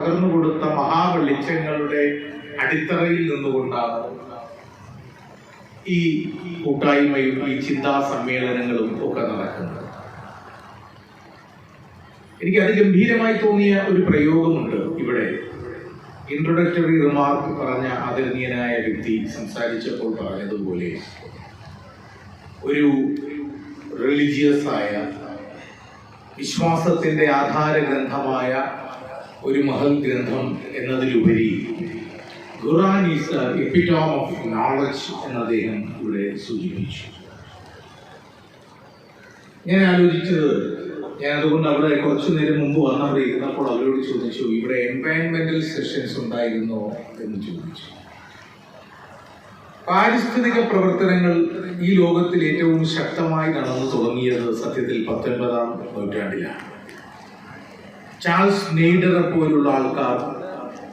പകർന്നു കൊടുത്ത മഹാവെളിച്ചങ്ങളുടെ അടിത്തറയിൽ നിന്നുകൊണ്ടാണ് ഈ കൂട്ടായ്മയും ഈ ചിന്താ സമ്മേളനങ്ങളും ഒക്കെ നടക്കുന്നത്. എനിക്ക് അതിഗംഭീരമായി തോന്നിയ ഒരു പ്രയോഗമുണ്ട് ഇവിടെ. ഇൻട്രൊഡക്ടറി റിമാർക്ക് പറഞ്ഞ ആദരണീയനായ വ്യക്തി സംസാരിച്ചപ്പോൾ പറഞ്ഞതുപോലെ ഒരു റിലീജിയസ് ആയ വിശ്വാസത്തിന്റെ ആധാര ഗ്രന്ഥമായ ഒരു മഹൽ ഗ്രന്ഥം എന്നതിലുപരി Quran is epitome of knowledge എന്ന് അദ്ദേഹം ഇവിടെ സൂചിപ്പിച്ചു. ഞാൻ ആലോചിച്ചത് ഞാൻ അതുകൊണ്ട് അവിടെ കുറച്ചു നേരം മുമ്പ് വന്നവിടെ ഇരുന്നപ്പോൾ അവരോട് ചോദിച്ചു ഇവിടെ എൻവയൺമെന്റൽ സെഷൻസ് ഉണ്ടായിരുന്നോ? എന്ന് ചോദിച്ചു. പാരിസ്ഥിതിക പ്രവർത്തനങ്ങൾ ഈ ലോകത്തിൽ ഏറ്റവും ശക്തമായി നടന്നു തുടങ്ങിയത് സത്യത്തിൽ പത്തൊൻപതാം നൂറ്റാണ്ടിലാണ്. ചാൾസ് നെയ്ഡറെ പോലുള്ള ആൾക്കാർ.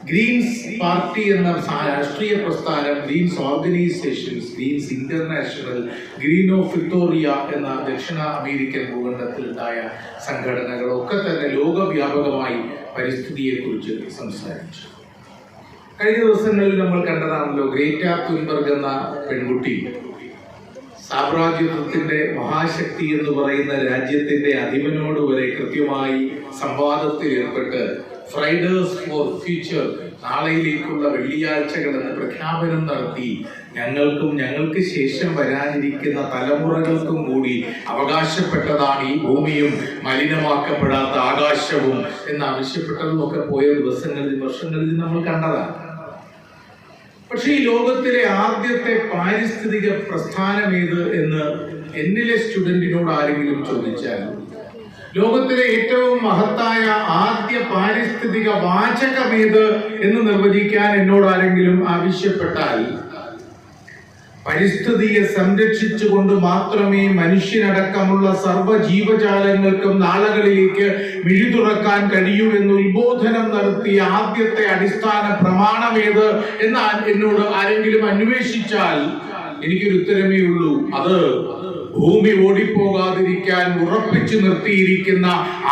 ഗ്രീൻസ് പാർട്ടി എന്ന രാഷ്ട്രീയ പ്രസ്ഥാനം Greens organisations Greens international green of Victoria എന്ന ദക്ഷിണ അമേരിക്കൻ ഭൂഖണ്ഡത്തിലുണ്ടായ സംഘടനകളൊക്കെ തന്നെ ലോകവ്യാപകമായി പരിസ്ഥിതിയെക്കുറിച്ച് സംസാരിച്ചു. കഴിഞ്ഞ ദിവസങ്ങളിൽ നമ്മൾ കണ്ടതാണല്ലോ ഗ്രേറ്റ തുൻബർഗ് എന്ന പെൺകുട്ടി. സാമ്രാജ്യത്വത്തിന്റെ മഹാശക്തി എന്ന് പറയുന്ന രാജ്യത്തിന്റെ അധിപനോട് വരെ കൃത്യമായി സംവാദത്തിൽ ഏർപ്പെട്ട് ഫ്രൈഡേഴ്സ് ഫോർ ഫ്യൂച്ചർ നാളെയിലേക്കുള്ള വെള്ളിയാഴ്ചകൾ എന്ന പ്രഖ്യാപനം നടത്തി ഞങ്ങൾക്കും ഞങ്ങൾക്ക് ശേഷം വരാനിരിക്കുന്ന തലമുറകൾക്കും കൂടി അവകാശപ്പെട്ടതാണ് ഈ ഭൂമിയും മലിനമാക്കപ്പെടാത്ത ആകാശവും എന്ന് ആവശ്യപ്പെട്ടതും ഒക്കെ പോയ ദിവസങ്ങളിൽ വർഷങ്ങളിൽ നമ്മൾ കണ്ടതാണ്. പക്ഷേ ഈ ലോകത്തിലെ ആദ്യത്തെ പാരിസ്ഥിതിക പ്രസ്ഥാനം ഏത് എന്ന് എന്നിലെ സ്റ്റുഡന്റിനോട് ആരെങ്കിലും ചോദിച്ചാൽ ലോകത്തിലെ ഏറ്റവും മഹത്തായ ആദ്യ പാരിസ്ഥിതിക വാചകമേത് എന്ന് നിർവചിക്കാൻ എന്നോട് ആരെങ്കിലും ആവശ്യപ്പെട്ടാൽ പരിസ്ഥിതിയെ സംരക്ഷിച്ചുകൊണ്ട് മാത്രമേ മനുഷ്യനടക്കമുള്ള സർവ ജീവജാലങ്ങൾക്കും നാളുകളിലേക്ക് മിഴിതുറക്കാൻ കഴിയൂ എന്ന് ഉത്ബോധനം നടത്തിയ ആദ്യത്തെ അടിസ്ഥാന പ്രമാണമേത് എന്ന് എന്നോട് ആരെങ്കിലും അന്വേഷിച്ചാൽ എനിക്കൊരു ഉത്തരമേ ഉള്ളൂ. അത് ഭൂമി ഓടിപ്പോകാതിരിക്കാൻ ഉറപ്പിച്ചു നിർത്തിയിരിക്കുന്ന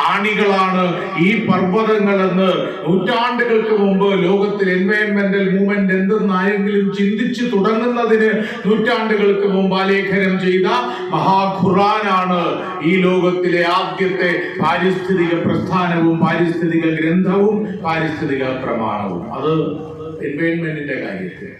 ആണികളാണ് ഈ പർവതങ്ങളെന്ന് നൂറ്റാണ്ടുകൾക്ക് മുമ്പ് ലോകത്തിൽ എൻവയൺമെന്റൽ മൂവ്മെന്റ് എന്തെന്നായെങ്കിലും ചിന്തിച്ചു തുടങ്ങുന്നതിന് നൂറ്റാണ്ടുകൾക്ക് മുമ്പ് ആലേഖനം ചെയ്ത മഹാഖുറാനാണ് ഈ ലോകത്തിലെ ആദ്യത്തെ പാരിസ്ഥിതിക പ്രസ്ഥാനവും പാരിസ്ഥിതിക ഗ്രന്ഥവും പാരിസ്ഥിതിക പ്രമാണവും. അത് എൻവയൺമെന്റിന്റെ കാര്യത്തിൽ.